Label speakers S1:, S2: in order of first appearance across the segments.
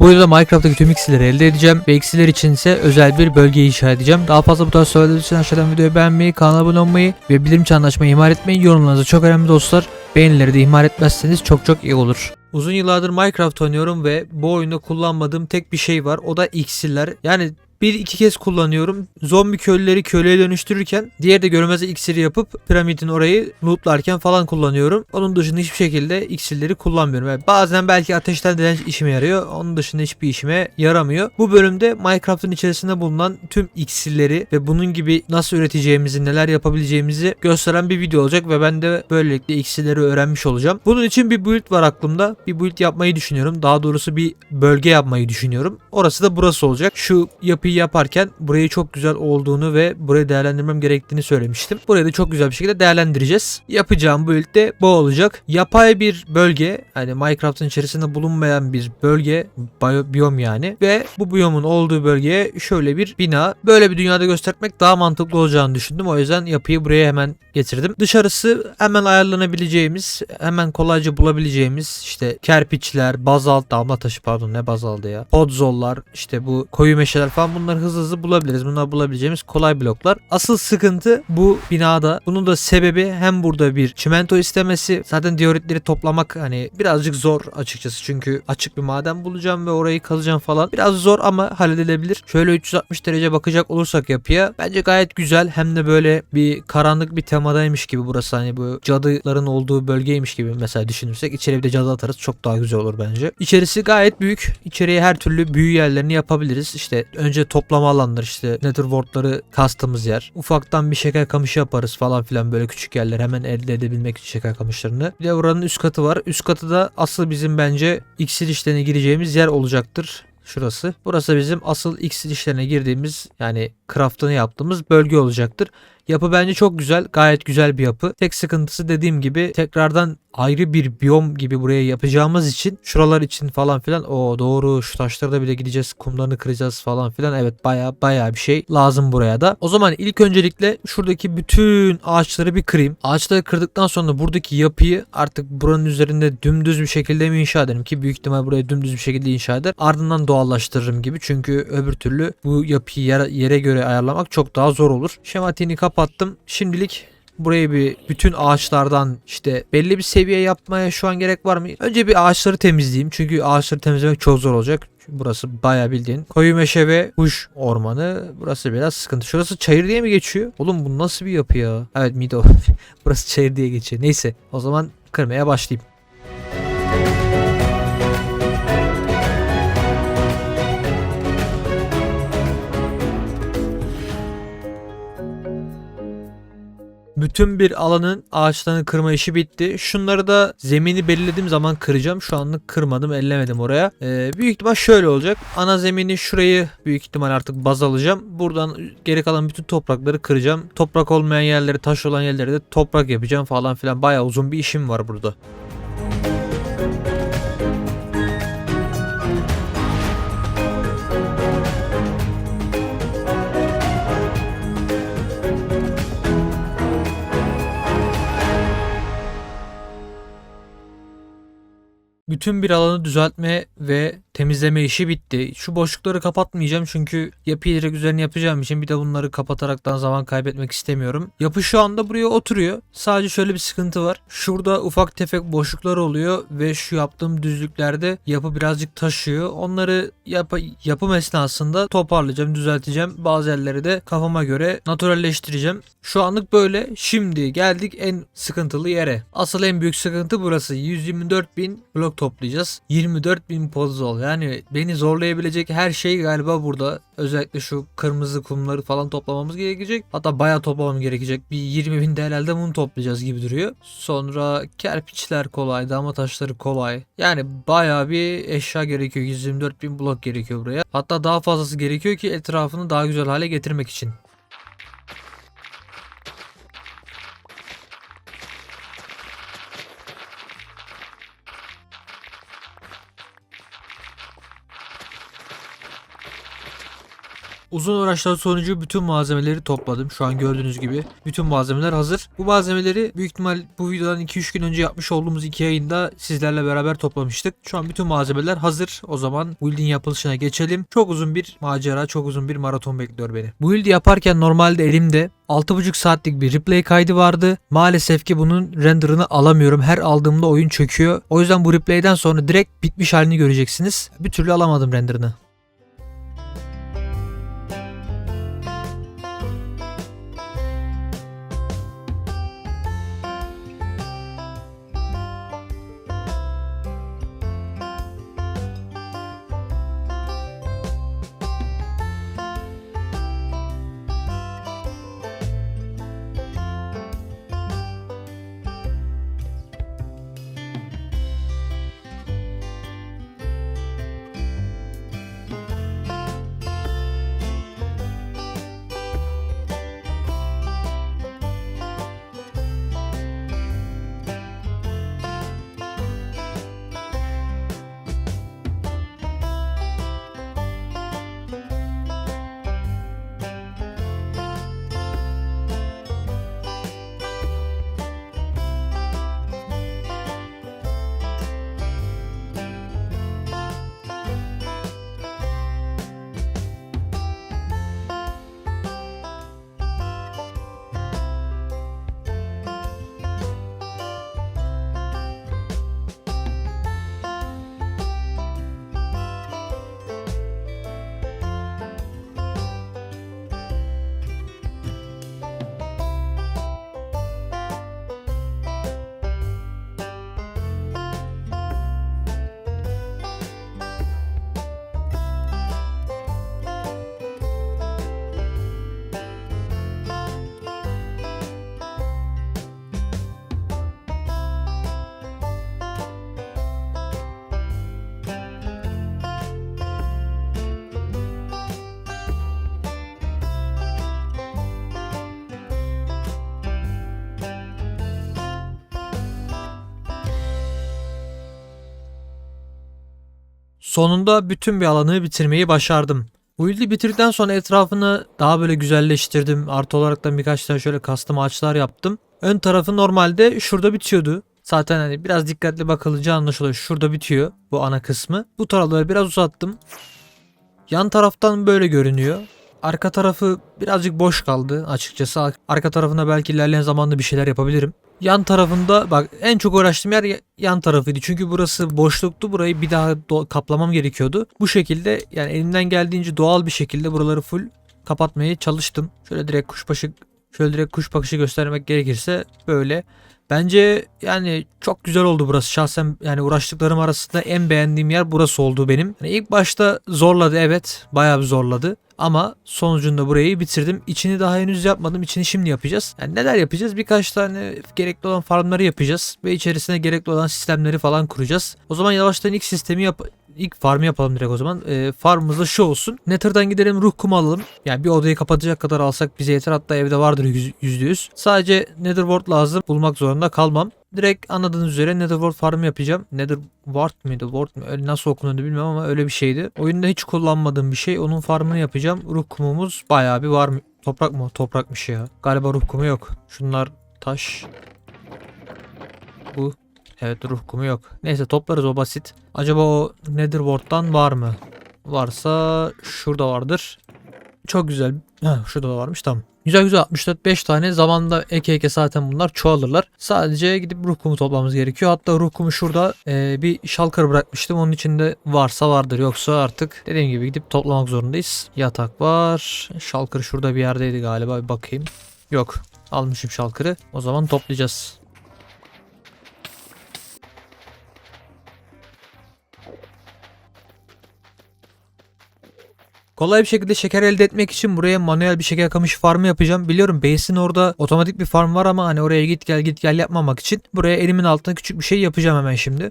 S1: Bu videoda Minecraft'taki tüm iksirleri elde edeceğim ve iksirler için ise özel bir bölge inşa edeceğim. Daha fazla bu tarz sorular için aşağıdan videoyu beğenmeyi, kanala abone olmayı ve bildirim çanını açmayı ihmal etmeyin. Yorumlarınız çok önemli dostlar. Beğenileri de ihmal etmezseniz çok çok iyi olur. Uzun yıllardır Minecraft oynuyorum ve bu oyunda kullanmadığım tek bir şey var. O da iksirler. Yani bir iki kez kullanıyorum. Zombi köylüleri köleye dönüştürürken diğer de görmez iksiri yapıp piramidin orayı lootlarken falan kullanıyorum. Onun dışında hiçbir şekilde iksirleri kullanmıyorum. Yani bazen belki ateşten direnç işime yarıyor. Onun dışında hiçbir işime yaramıyor. Bu bölümde Minecraft'ın içerisinde bulunan tüm iksirleri ve bunun gibi nasıl üreteceğimizi, neler yapabileceğimizi gösteren bir video olacak ve ben de böylelikle iksirleri öğrenmiş olacağım. Bunun için bir build var aklımda. Bir build yapmayı düşünüyorum. Daha doğrusu bir bölge yapmayı düşünüyorum. Orası da burası olacak. Şu yapıyı yaparken burayı çok güzel olduğunu ve burayı değerlendirmem gerektiğini söylemiştim. Burayı da çok güzel bir şekilde değerlendireceğiz. Yapacağım build de bu olacak. Yapay bir bölge yani Minecraft'ın içerisinde bulunmayan bir bölge bio- biyom yani ve bu biyomun olduğu bölgeye şöyle bir bina böyle bir dünyada göstermek daha mantıklı olacağını düşündüm. O yüzden yapıyı buraya hemen getirdim. Dışarısı hemen ayarlanabileceğimiz, hemen kolayca bulabileceğimiz işte kerpiçler, bazalt, damla taşı pardon ne bazaldı ya. Podzollar, işte bu koyu meşeler falan bunları hızlı hızlı bulabiliriz. Bunlar bulabileceğimiz kolay bloklar. Asıl sıkıntı bu binada. Bunun da sebebi hem burada bir çimento istemesi. Zaten dioritleri toplamak hani birazcık zor açıkçası. Çünkü açık bir maden bulacağım ve orayı kazacağım falan. Biraz zor ama halledilebilir. Şöyle 360 derece bakacak olursak yapıya bence gayet güzel. Hem de böyle bir karanlık bir temadaymış gibi burası. Hani bu cadıların olduğu bölgeymiş gibi mesela düşünürsek içeri bir de cadı atarız. Çok daha güzel olur bence. İçerisi gayet büyük. İçeriye her türlü büyü yerlerini yapabiliriz. İşte önce toplama alanlar işte nether wardları kastığımız yer. Ufaktan bir şeker kamışı yaparız falan filan böyle küçük yerler hemen elde edebilmek için şeker kamışlarını. Bir de oranın üst katı var. Üst katı da asıl bizim bence iksir işlerine gireceğimiz yer olacaktır. Şurası. Burası bizim asıl iksir işlerine girdiğimiz yani craftını yaptığımız bölge olacaktır. Yapı bence çok güzel. Gayet güzel bir yapı. Tek sıkıntısı dediğim gibi tekrardan ayrı bir biyom gibi buraya yapacağımız için şuralar için falan filan o doğru şu taşları da bile gideceğiz kumlarını kıracağız falan filan evet baya baya bir şey lazım buraya da. O zaman ilk öncelikle şuradaki bütün ağaçları bir kırayım. Ağaçları kırdıktan sonra buradaki yapıyı artık buranın üzerinde dümdüz bir şekilde mi inşa ederim ki büyük ihtimal buraya dümdüz bir şekilde inşa eder. Ardından doğallaştırırım gibi çünkü öbür türlü bu yapıyı yere, yere göre ayarlamak çok daha zor olur. Şematiğini kapattım. Şimdilik Burayı bir bütün ağaçlardan işte belli bir seviye yapmaya şu an gerek var mı? Önce bir ağaçları temizleyeyim. Çünkü ağaçları temizlemek çok zor olacak. Burası bayağı bildiğin koyu meşe ve kuş ormanı. Burası biraz sıkıntı. Şurası çayır diye mi geçiyor? Oğlum bu nasıl bir yapı ya? Evet Mido. burası çayır diye geçiyor. Neyse o zaman kırmaya başlayayım. Bütün bir alanın ağaçlarını kırma işi bitti. Şunları da zemini belirlediğim zaman kıracağım. Şu anlık kırmadım, ellemedim oraya. Ee, büyük ihtimal şöyle olacak. Ana zemini şurayı büyük ihtimal artık baz alacağım. Buradan geri kalan bütün toprakları kıracağım. Toprak olmayan yerleri, taş olan yerleri de toprak yapacağım falan filan. Bayağı uzun bir işim var burada. Bütün bir alanı düzeltme ve temizleme işi bitti. Şu boşlukları kapatmayacağım çünkü yapıyı direkt üzerine yapacağım için bir de bunları kapataraktan zaman kaybetmek istemiyorum. Yapı şu anda buraya oturuyor. Sadece şöyle bir sıkıntı var. Şurada ufak tefek boşluklar oluyor ve şu yaptığım düzlüklerde yapı birazcık taşıyor. Onları yap yapım esnasında toparlayacağım, düzelteceğim. Bazı yerleri de kafama göre naturalleştireceğim. Şu anlık böyle. Şimdi geldik en sıkıntılı yere. Asıl en büyük sıkıntı burası. 124 bin blok toplayacağız. 24 bin pozol. Yani beni zorlayabilecek her şey galiba burada. Özellikle şu kırmızı kumları falan toplamamız gerekecek. Hatta bayağı toplamam gerekecek. Bir 20 bin de herhalde bunu toplayacağız gibi duruyor. Sonra kerpiçler kolay, dama taşları kolay. Yani bayağı bir eşya gerekiyor. 124 bin blok gerekiyor buraya. Hatta daha fazlası gerekiyor ki etrafını daha güzel hale getirmek için. Uzun uğraşlar sonucu bütün malzemeleri topladım. Şu an gördüğünüz gibi bütün malzemeler hazır. Bu malzemeleri büyük ihtimal bu videodan 2-3 gün önce yapmış olduğumuz iki yayında sizlerle beraber toplamıştık. Şu an bütün malzemeler hazır. O zaman build'in yapılışına geçelim. Çok uzun bir macera, çok uzun bir maraton bekliyor beni. Bu build'i yaparken normalde elimde 6,5 saatlik bir replay kaydı vardı. Maalesef ki bunun renderını alamıyorum. Her aldığımda oyun çöküyor. O yüzden bu replay'den sonra direkt bitmiş halini göreceksiniz. Bir türlü alamadım renderını. Sonunda bütün bir alanı bitirmeyi başardım. Bu ildi bitirdikten sonra etrafını daha böyle güzelleştirdim. Artı olarak da birkaç tane şöyle custom ağaçlar yaptım. Ön tarafı normalde şurada bitiyordu. Zaten hani biraz dikkatli bakılınca anlaşılıyor. Şurada bitiyor bu ana kısmı. Bu tarafları biraz uzattım. Yan taraftan böyle görünüyor. Arka tarafı birazcık boş kaldı açıkçası. Arka tarafına belki ilerleyen zamanda bir şeyler yapabilirim. Yan tarafında bak en çok uğraştığım yer ya- yan tarafıydı. Çünkü burası boşluktu. Burayı bir daha kaplamam gerekiyordu. Bu şekilde yani elimden geldiğince doğal bir şekilde buraları full kapatmaya çalıştım. Şöyle direkt kuşbaşı şöyle direkt kuş bakışı göstermek gerekirse böyle. Bence yani çok güzel oldu burası. Şahsen yani uğraştıklarım arasında en beğendiğim yer burası oldu benim. Yani ilk başta zorladı evet. Bayağı bir zorladı. Ama sonucunda burayı bitirdim. İçini daha henüz yapmadım. İçini şimdi yapacağız. Yani neler yapacağız? Birkaç tane gerekli olan farmları yapacağız. Ve içerisine gerekli olan sistemleri falan kuracağız. O zaman yavaştan ilk sistemi yap ilk farmı yapalım direkt o zaman. Ee, farmımız da şu olsun. Nether'dan gidelim ruh kumu alalım. Yani bir odayı kapatacak kadar alsak bize yeter. Hatta evde vardır yüz- yüzde yüz. Sadece Nether wart lazım. Bulmak zorunda kalmam. Direkt anladığınız üzere Netherworld farmı yapacağım. Netherward mıydı? Ward mı? Nasıl okunuyordu bilmiyorum ama öyle bir şeydi. Oyunda hiç kullanmadığım bir şey. Onun farmını yapacağım. Ruh kumumuz bayağı bir var mı? Toprak mı? Toprakmış ya. Galiba ruh kumu yok. Şunlar taş. Bu. Evet ruh kumu yok. Neyse toplarız o basit. Acaba o Netherworld'dan var mı? Varsa şurada vardır. Çok güzel. Ha, şurada da varmış tamam. Güzel güzel 64-5 tane zamanda eke eke zaten bunlar çoğalırlar. Sadece gidip ruh kumu toplamamız gerekiyor. Hatta ruh kumu şurada e, bir şalkar bırakmıştım. Onun içinde varsa vardır yoksa artık dediğim gibi gidip toplamak zorundayız. Yatak var. Şalkır şurada bir yerdeydi galiba bir bakayım. Yok almışım şalkırı. O zaman toplayacağız. Kolay bir şekilde şeker elde etmek için buraya manuel bir şeker kamışı farmı yapacağım. Biliyorum base'in orada otomatik bir farm var ama hani oraya git gel git gel yapmamak için buraya elimin altına küçük bir şey yapacağım hemen şimdi.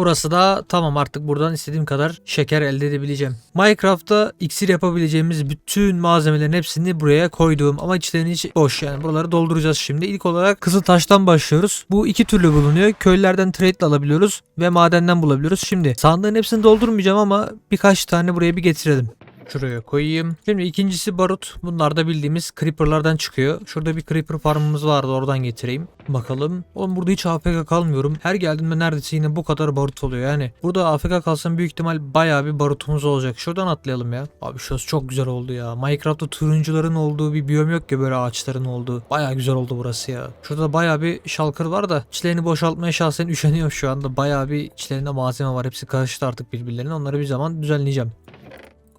S1: Burası da tamam artık buradan istediğim kadar şeker elde edebileceğim. Minecraft'ta iksir yapabileceğimiz bütün malzemelerin hepsini buraya koydum ama içlerinin içi boş yani buraları dolduracağız şimdi. İlk olarak kızıl taştan başlıyoruz. Bu iki türlü bulunuyor. Köylülerden trade ile alabiliyoruz ve madenden bulabiliyoruz. Şimdi sandığın hepsini doldurmayacağım ama birkaç tane buraya bir getirelim. Şuraya koyayım. Şimdi ikincisi barut. Bunlar da bildiğimiz creeperlardan çıkıyor. Şurada bir creeper farmımız vardı oradan getireyim. Bakalım. Oğlum burada hiç AFK kalmıyorum. Her geldiğimde neredeyse yine bu kadar barut oluyor. Yani burada AFK kalsam büyük ihtimal bayağı bir barutumuz olacak. Şuradan atlayalım ya. Abi şurası çok güzel oldu ya. Minecraft'ta turuncuların olduğu bir biyom yok ya böyle ağaçların olduğu. Bayağı güzel oldu burası ya. Şurada bayağı bir şalkır var da içlerini boşaltmaya şahsen üşeniyorum şu anda. Bayağı bir içlerinde malzeme var. Hepsi karıştı artık birbirlerine. Onları bir zaman düzenleyeceğim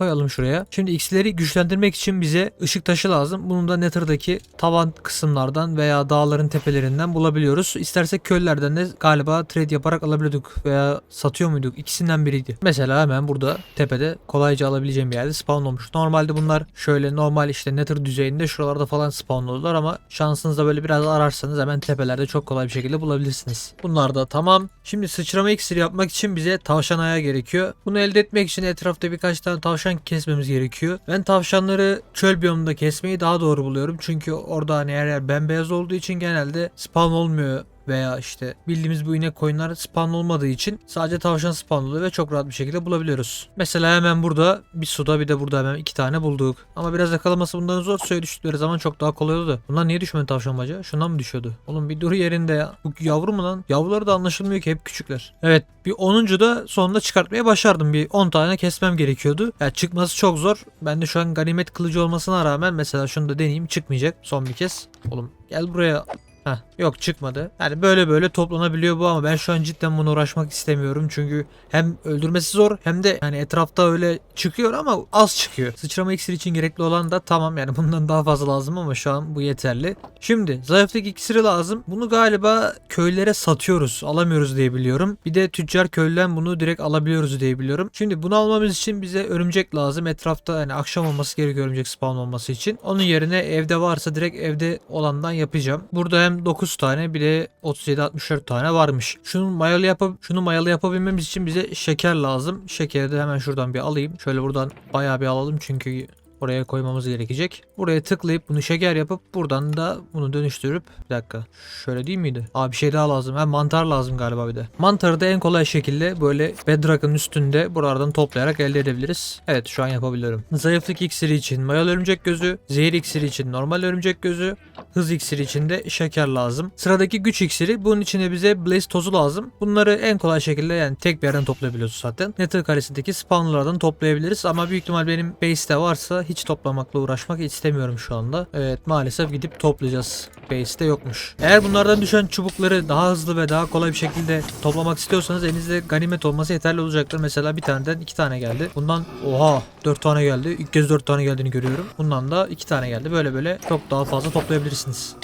S1: koyalım şuraya. Şimdi X'leri güçlendirmek için bize ışık taşı lazım. Bunu da Nether'daki tavan kısımlardan veya dağların tepelerinden bulabiliyoruz. İstersek köllerden de galiba trade yaparak alabiliyorduk veya satıyor muyduk? İkisinden biriydi. Mesela hemen burada tepede kolayca alabileceğim bir yerde spawn olmuş. Normalde bunlar şöyle normal işte Nether düzeyinde şuralarda falan spawn olurlar ama şansınızda böyle biraz ararsanız hemen tepelerde çok kolay bir şekilde bulabilirsiniz. Bunlar da tamam. Şimdi sıçrama iksiri yapmak için bize tavşan ayağı gerekiyor. Bunu elde etmek için etrafta birkaç tane tavşan kesmemiz gerekiyor. Ben tavşanları çöl biyomunda kesmeyi daha doğru buluyorum. Çünkü orada hani her yer bembeyaz olduğu için genelde spawn olmuyor veya işte bildiğimiz bu inek koyunlar spawn olmadığı için sadece tavşan spawn ve çok rahat bir şekilde bulabiliyoruz. Mesela hemen burada bir suda bir de burada hemen iki tane bulduk. Ama biraz yakalaması bundan zor. Suya düştükleri zaman çok daha kolay oldu. Bunlar niye düşmedi tavşan bacağı? Şundan mı düşüyordu? Oğlum bir dur yerinde ya. Bu yavru mu lan? Yavruları da anlaşılmıyor ki hep küçükler. Evet bir 10. da sonunda çıkartmaya başardım. Bir 10 tane kesmem gerekiyordu. Ya çıkması çok zor. Ben de şu an ganimet kılıcı olmasına rağmen mesela şunu da deneyeyim çıkmayacak son bir kez. Oğlum gel buraya Heh, yok çıkmadı. Yani böyle böyle toplanabiliyor bu ama ben şu an cidden bunu uğraşmak istemiyorum. Çünkü hem öldürmesi zor hem de hani etrafta öyle çıkıyor ama az çıkıyor. Sıçrama iksiri için gerekli olan da tamam yani bundan daha fazla lazım ama şu an bu yeterli. Şimdi zayıflık iksiri lazım. Bunu galiba köylere satıyoruz. Alamıyoruz diye biliyorum. Bir de tüccar köylüden bunu direkt alabiliyoruz diye biliyorum. Şimdi bunu almamız için bize örümcek lazım. Etrafta yani akşam olması gerekiyor örümcek spawn olması için. Onun yerine evde varsa direkt evde olandan yapacağım. Burada hem 9 tane bir de 37-64 tane varmış. Şunu mayalı yapab şunu mayalı yapabilmemiz için bize şeker lazım. Şekeri de hemen şuradan bir alayım. Şöyle buradan bayağı bir alalım çünkü Oraya koymamız gerekecek. Buraya tıklayıp bunu şeker yapıp buradan da bunu dönüştürüp bir dakika. Şöyle değil miydi? Aa bir şey daha lazım. Ha mantar lazım galiba bir de. Mantarı da en kolay şekilde böyle bedrock'ın üstünde buralardan toplayarak elde edebiliriz. Evet şu an yapabiliyorum. Zayıflık iksiri için mayalı örümcek gözü, zehir iksiri için normal örümcek gözü, hız iksiri için de şeker lazım. Sıradaki güç iksiri bunun içine bize blaze tozu lazım. Bunları en kolay şekilde yani tek bir yerden toplayabiliyoruz zaten. Nether karesindeki spawnlardan toplayabiliriz ama büyük ihtimal benim base'te varsa hiç toplamakla uğraşmak istemiyorum şu anda. Evet maalesef gidip toplayacağız. Base'te yokmuş. Eğer bunlardan düşen çubukları daha hızlı ve daha kolay bir şekilde toplamak istiyorsanız elinizde ganimet olması yeterli olacaktır. Mesela bir taneden iki tane geldi. Bundan oha dört tane geldi. İlk kez dört tane geldiğini görüyorum. Bundan da iki tane geldi. Böyle böyle çok daha fazla toplayabilirsiniz.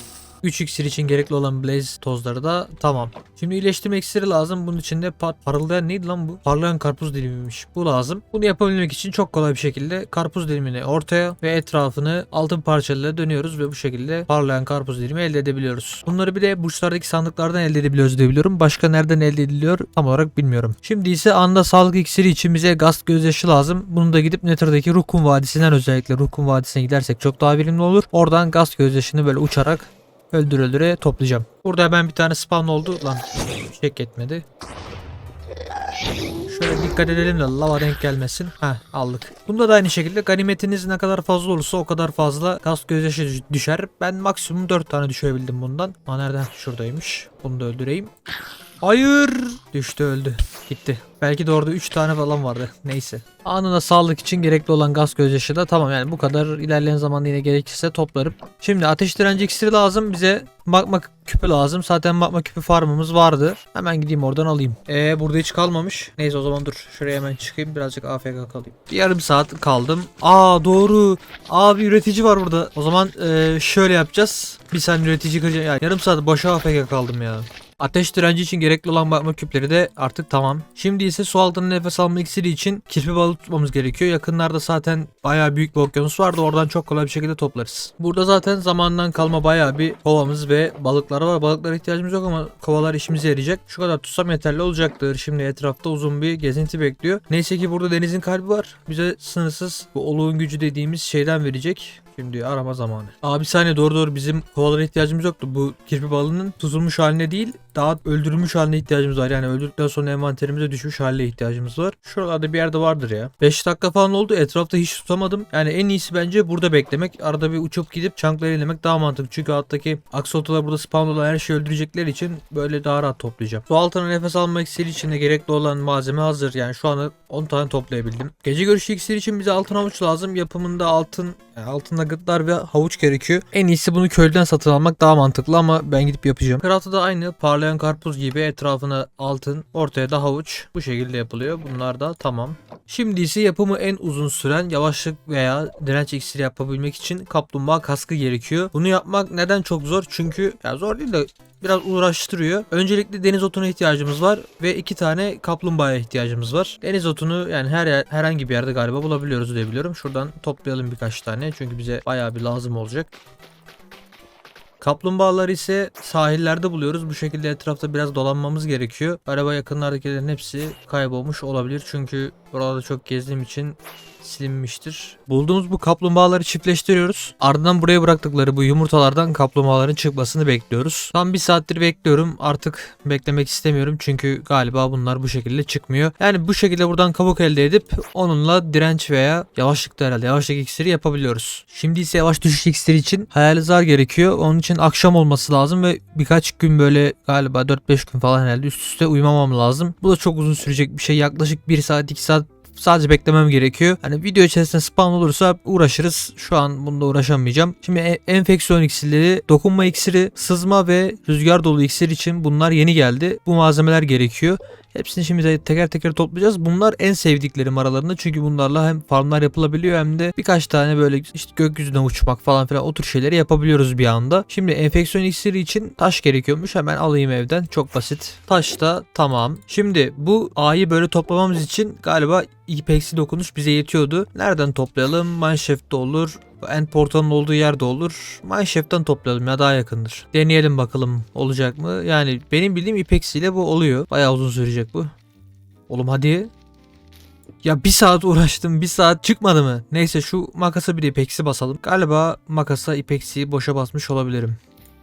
S1: 3 iksir için gerekli olan blaze tozları da tamam. Şimdi iyileştirme iksiri lazım. Bunun içinde par parıldayan neydi lan bu? Parlayan karpuz dilimiymiş. Bu lazım. Bunu yapabilmek için çok kolay bir şekilde karpuz dilimini ortaya ve etrafını altın parçalarıyla dönüyoruz ve bu şekilde parlayan karpuz dilimi elde edebiliyoruz. Bunları bir de burçlardaki sandıklardan elde edebiliyoruz diye. Başka nereden elde ediliyor tam olarak bilmiyorum. Şimdi ise anda sağlık iksiri için bize gaz gözyaşı lazım. Bunu da gidip Nether'daki Ruhkum Vadisi'nden özellikle Ruhkum Vadisi'ne gidersek çok daha verimli olur. Oradan gaz gözyaşını böyle uçarak öldür öldüre toplayacağım. Burada hemen bir tane spawn oldu. Lan çek etmedi. Şöyle dikkat edelim de lava denk gelmesin. Ha aldık. Bunda da aynı şekilde ganimetiniz ne kadar fazla olursa o kadar fazla gaz gözyaşı düşer. Ben maksimum 4 tane düşürebildim bundan. Ha nereden? Şuradaymış. Bunu da öldüreyim. Hayır. Düştü öldü. Gitti. Belki de orada 3 tane falan vardı. Neyse. Anında sağlık için gerekli olan gaz gözyaşı da tamam yani bu kadar ilerleyen zamanda yine gerekirse toplarım. Şimdi ateş direnci iksiri lazım. Bize magma küpü lazım. Zaten magma küpü farmımız vardı. Hemen gideyim oradan alayım. Ee burada hiç kalmamış. Neyse o zaman dur. Şuraya hemen çıkayım. Birazcık AFK kalayım. Bir yarım saat kaldım. Aa doğru. Abi üretici var burada. O zaman ee, şöyle yapacağız. Bir saniye üretici kıracağım. Yani yarım saat boşa AFK kaldım ya. Ateş direnci için gerekli olan bakma küpleri de artık tamam. Şimdi ise su altında nefes alma iksiri için kirpi balığı tutmamız gerekiyor. Yakınlarda zaten bayağı büyük bir okyanus vardı. Oradan çok kolay bir şekilde toplarız. Burada zaten zamandan kalma bayağı bir kovamız ve balıklar var. Balıklara ihtiyacımız yok ama kovalar işimize yarayacak. Şu kadar tutsam yeterli olacaktır. Şimdi etrafta uzun bir gezinti bekliyor. Neyse ki burada denizin kalbi var. Bize sınırsız bu oluğun gücü dediğimiz şeyden verecek. Şimdi arama zamanı. Abi bir saniye doğru doğru bizim kovalara ihtiyacımız yoktu. Bu kirpi balığının tutulmuş haline değil daha öldürülmüş haline ihtiyacımız var. Yani öldürdükten sonra envanterimize düşmüş haline ihtiyacımız var. Şuralarda bir yerde vardır ya. 5 dakika falan oldu. Etrafta hiç tutamadım. Yani en iyisi bence burada beklemek. Arada bir uçup gidip çankları elemek daha mantıklı. Çünkü alttaki aksolotlar burada spawn olan her şeyi öldürecekleri için böyle daha rahat toplayacağım. Su altına nefes alma iksiri için de gerekli olan malzeme hazır. Yani şu anda 10 tane toplayabildim. Gece görüşü iksiri için bize altın havuç lazım. Yapımında altın yani altın nuggetlar ve havuç gerekiyor. En iyisi bunu köylüden satın almak daha mantıklı ama ben gidip yapacağım. Craft'ta da aynı parlayan karpuz gibi etrafına altın, ortaya da havuç. Bu şekilde yapılıyor. Bunlar da tamam. Şimdi ise yapımı en uzun süren yavaşlık veya direnç iksiri yapabilmek için kaplumbağa kaskı gerekiyor. Bunu yapmak neden çok zor? Çünkü ya zor değil de biraz uğraştırıyor. Öncelikle deniz otuna ihtiyacımız var ve iki tane kaplumbağaya ihtiyacımız var. Deniz otunu yani her yer, herhangi bir yerde galiba bulabiliyoruz diye biliyorum. Şuradan toplayalım birkaç tane çünkü bize bayağı bir lazım olacak. Kaplumbağaları ise sahillerde buluyoruz. Bu şekilde etrafta biraz dolanmamız gerekiyor. Araba yakınlardakilerin hepsi kaybolmuş olabilir. Çünkü burada çok gezdiğim için silinmiştir. Bulduğumuz bu kaplumbağaları çiftleştiriyoruz. Ardından buraya bıraktıkları bu yumurtalardan kaplumbağaların çıkmasını bekliyoruz. Tam bir saattir bekliyorum. Artık beklemek istemiyorum. Çünkü galiba bunlar bu şekilde çıkmıyor. Yani bu şekilde buradan kabuk elde edip onunla direnç veya yavaşlıkta herhalde yavaşlık iksiri yapabiliyoruz. Şimdi ise yavaş düşüş iksiri için hayali zar gerekiyor. Onun için akşam olması lazım ve birkaç gün böyle galiba 4-5 gün falan herhalde üst üste uyumamam lazım. Bu da çok uzun sürecek bir şey. Yaklaşık 1 saat 2 saat sadece beklemem gerekiyor. Hani video içerisinde spam olursa uğraşırız. Şu an bunda uğraşamayacağım. Şimdi e- enfeksiyon iksirleri, dokunma iksiri, sızma ve rüzgar dolu iksir için bunlar yeni geldi. Bu malzemeler gerekiyor. Hepsini şimdi teker teker toplayacağız. Bunlar en sevdiklerim aralarında. Çünkü bunlarla hem farmlar yapılabiliyor hem de birkaç tane böyle işte gökyüzüne uçmak falan filan o tür şeyleri yapabiliyoruz bir anda. Şimdi enfeksiyon iksiri için taş gerekiyormuş. Hemen alayım evden. Çok basit. Taş da tamam. Şimdi bu A'yı böyle toplamamız için galiba ipeksi dokunuş bize yetiyordu. Nereden toplayalım? Mineshaft'te olur. End portalın olduğu yerde olur. Mineshaft'tan toplayalım ya daha yakındır. Deneyelim bakalım olacak mı? Yani benim bildiğim ipeksi ile bu oluyor. Bayağı uzun sürecek bu. Oğlum hadi. Ya bir saat uğraştım bir saat çıkmadı mı? Neyse şu makasa bir ipeksi basalım. Galiba makasa ipeksiyi boşa basmış olabilirim.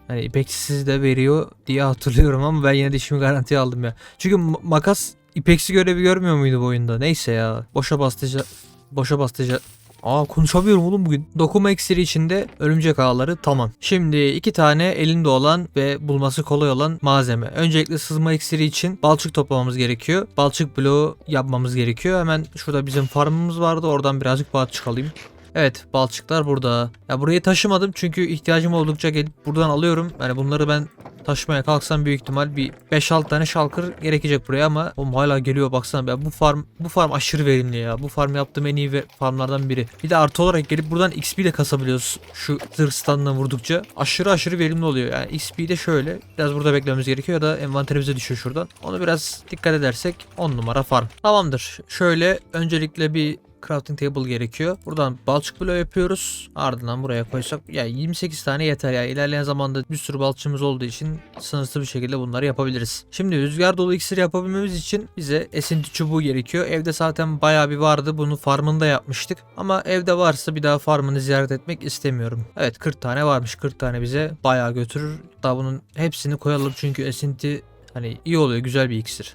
S1: Yani ipeksiz de veriyor diye hatırlıyorum ama ben yine de işimi garantiye aldım ya. Çünkü ma- makas ipeksi görevi görmüyor muydu bu oyunda? Neyse ya. Boşa bastıca boşa bastıca Aa konuşamıyorum oğlum bugün. Dokuma iksiri içinde örümcek ağları tamam. Şimdi iki tane elinde olan ve bulması kolay olan malzeme. Öncelikle sızma iksiri için balçık toplamamız gerekiyor. Balçık bloğu yapmamız gerekiyor. Hemen şurada bizim farmımız vardı. Oradan birazcık balçık alayım. Evet balçıklar burada. Ya burayı taşımadım çünkü ihtiyacım oldukça gelip buradan alıyorum. Yani bunları ben taşımaya kalksam büyük ihtimal bir 5-6 tane shulker gerekecek buraya ama oğlum hala geliyor baksana ya bu farm bu farm aşırı verimli ya. Bu farm yaptığım en iyi farmlardan biri. Bir de artı olarak gelip buradan XP de kasabiliyoruz. Şu zırh standına vurdukça aşırı aşırı verimli oluyor. Yani XP de şöyle biraz burada beklememiz gerekiyor ya da envanterimize düşüyor şuradan. Onu biraz dikkat edersek 10 numara farm. Tamamdır. Şöyle öncelikle bir crafting table gerekiyor. Buradan balçık bloğu yapıyoruz. Ardından buraya koysak ya 28 tane yeter ya. İlerleyen zamanda bir sürü balçığımız olduğu için sınırsız bir şekilde bunları yapabiliriz. Şimdi rüzgar dolu iksir yapabilmemiz için bize esinti çubuğu gerekiyor. Evde zaten bayağı bir vardı. Bunu farmında yapmıştık. Ama evde varsa bir daha farmını ziyaret etmek istemiyorum. Evet 40 tane varmış. 40 tane bize bayağı götürür. Daha bunun hepsini koyalım çünkü esinti hani iyi oluyor. Güzel bir iksir.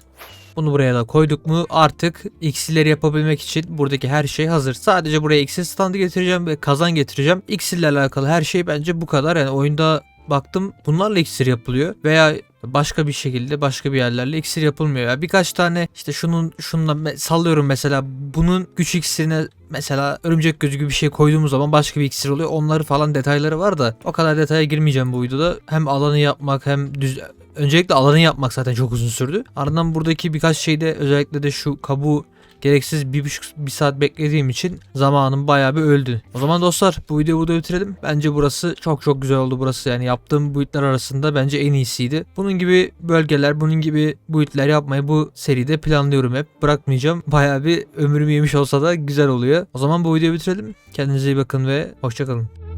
S1: Bunu buraya da koyduk mu artık iksirleri yapabilmek için buradaki her şey hazır. Sadece buraya iksir standı getireceğim ve kazan getireceğim. İksirle alakalı her şey bence bu kadar. Yani oyunda baktım bunlarla iksir yapılıyor veya başka bir şekilde başka bir yerlerle iksir yapılmıyor. Ya birkaç tane işte şunun şununla sallıyorum mesela bunun güç iksirine mesela örümcek gözü gibi bir şey koyduğumuz zaman başka bir iksir oluyor. Onları falan detayları var da o kadar detaya girmeyeceğim bu videoda. Hem alanı yapmak hem düz öncelikle alanı yapmak zaten çok uzun sürdü. Ardından buradaki birkaç şeyde özellikle de şu kabuğu gereksiz bir buçuk bir saat beklediğim için zamanım bayağı bir öldü. O zaman dostlar bu videoyu burada bitirelim. Bence burası çok çok güzel oldu burası yani yaptığım boyutlar arasında bence en iyisiydi. Bunun gibi bölgeler bunun gibi boyutlar yapmayı bu seride planlıyorum hep. Bırakmayacağım. Bayağı bir ömrümü yemiş olsa da güzel oluyor. O zaman bu videoyu bitirelim. Kendinize iyi bakın ve hoşçakalın.